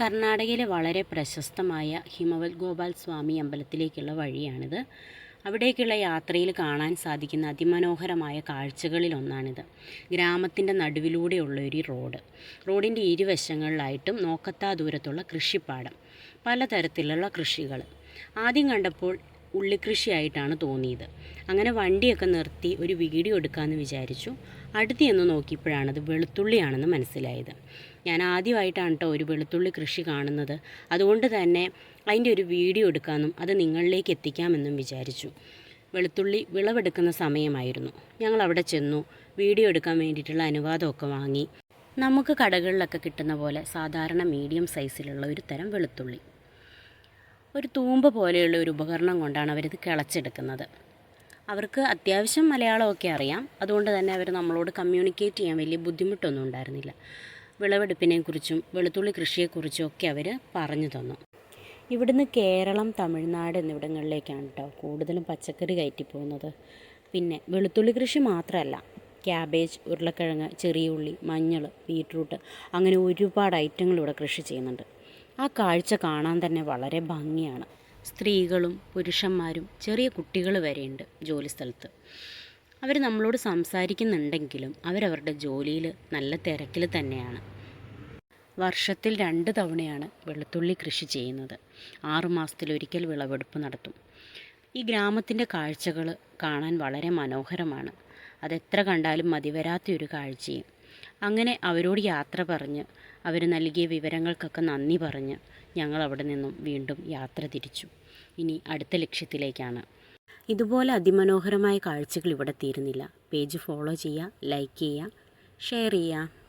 കർണാടകയിലെ വളരെ പ്രശസ്തമായ ഹിമവൽ ഗോപാൽ സ്വാമി അമ്പലത്തിലേക്കുള്ള വഴിയാണിത്. അവിടേക്കുള്ള യാത്രയിൽ കാണാൻ സാധിക്കുന്ന അതിമനോഹരമായ കാഴ്ചകളിലൊന്നാണിത്. ഗ്രാമത്തിന്റെ നടുവിലൂടെയുള്ള ഒരു റോഡ്. റോഡിന്റെ ഇരുവശങ്ങളിലായിട്ടും നോക്കത്താ ദൂരത്തുള്ള കൃഷിപ്പാടം. പലതരത്തിലുള്ള കൃഷികൾ. ആദ്യം കണ്ടപ്പോൾ ഉള്ളിക്കൃഷിയായിട്ടാണ് തോന്നിയത്. അങ്ങനെ വണ്ടിയൊക്കെ നിർത്തി ഒരു വീഡിയോ എടുക്കാമെന്ന് വിചാരിച്ചു. അടുത്ത് ചെന്ന് നോക്കിയപ്പോഴാണ് അത് വെളുത്തുള്ളിയാണെന്ന് മനസ്സിലായത്. ഞാൻ ആദ്യമായിട്ടാണ് കേട്ടോ ഒരു വെളുത്തുള്ളി കൃഷി കാണുന്നത്. അതുകൊണ്ട് തന്നെ അതിന്റെ ഒരു വീഡിയോ എടുക്കാമെന്നും അത് നിങ്ങളിലേക്ക് എത്തിക്കാമെന്നും വിചാരിച്ചു. വെളുത്തുള്ളി വിളവെടുക്കുന്ന സമയമായിരുന്നു. ഞങ്ങൾ അവിടെ ചെന്നു വീഡിയോ എടുക്കാൻ വേണ്ടിയിട്ടുള്ള അനുവാദമൊക്കെ വാങ്ങി. നമുക്ക് കടകളിലൊക്കെ കിട്ടുന്ന പോലെ സാധാരണ മീഡിയം സൈസിലുള്ള ഒരു തരം വെളുത്തുള്ളി. ഒരു തൂമ്പ പോലെയുള്ള ഒരു ഉപകരണം കൊണ്ടാണ് അവരിത് കിളച്ചെടുക്കുന്നത്. അവർക്ക് അത്യാവശ്യം മലയാളമൊക്കെ അറിയാം. അതുകൊണ്ട് തന്നെ അവർ നമ്മളോട് കമ്മ്യൂണിക്കേറ്റ് ചെയ്യാൻ വലിയ ബുദ്ധിമുട്ടൊന്നും ഉണ്ടായിരുന്നില്ല. വിളവെടുപ്പിനെക്കുറിച്ചും വെളുത്തുള്ളി കൃഷിയെക്കുറിച്ചും ഒക്കെ അവർ പറഞ്ഞു തന്നു. ഇവിടുന്ന് കേരളം തമിഴ്നാട് എന്നിവിടങ്ങളിലേക്കാണ് കേട്ടോ കൂടുതലും പച്ചക്കറി കയറ്റി പോകുന്നത് പിന്നെ വെളുത്തുള്ളി കൃഷി മാത്രമല്ല. ക്യാബേജ് ഉരുളക്കിഴങ്ങ് ചെറിയ ഉള്ളി മഞ്ഞൾ ബീട്രൂട്ട് അങ്ങനെ ഒരുപാട് ഐറ്റങ്ങൾ ഇവിടെ കൃഷി ചെയ്യുന്നുണ്ട്. ആ കാഴ്ച കാണാൻ തന്നെ വളരെ ഭംഗിയാണ്. സ്ത്രീകളും പുരുഷന്മാരും ചെറിയ കുട്ടികൾ വരെയുണ്ട് ജോലിസ്ഥലത്ത്. അവർ നമ്മളോട് സംസാരിക്കുന്നുണ്ടെങ്കിലും അവരവരുടെ ജോലിയിൽ നല്ല തിരക്കിൽ തന്നെയാണ്. വർഷത്തിൽ രണ്ട് തവണയാണ് വെളുത്തുള്ളി കൃഷി ചെയ്യുന്നത്. ആറുമാസത്തിലൊരിക്കൽ വിളവെടുപ്പ് നടത്തും. ഈ ഗ്രാമത്തിന്റെ കാഴ്ചകൾ കാണാൻ വളരെ മനോഹരമാണ്. അതെത്ര കണ്ടാലും മതിവരാത്തൊരു കാഴ്ചയും. അങ്ങനെ അവരോട് യാത്ര പറഞ്ഞ് അവർ നൽകിയ വിവരങ്ങൾക്കൊക്കെ നന്ദി പറഞ്ഞ് ഞങ്ങൾ അവിടെ നിന്നും വീണ്ടും യാത്ര തിരിച്ചു. ഇനി അടുത്ത ലക്ഷ്യത്തിലേക്കാണ്. ഇതുപോലെ അതിമനോഹരമായ കാഴ്ചകൾ ഇവിടെ തീരുന്നില്ല. പേജ് ഫോളോ ചെയ്യുക ലൈക്ക് ചെയ്യുക ഷെയർ ചെയ്യുക.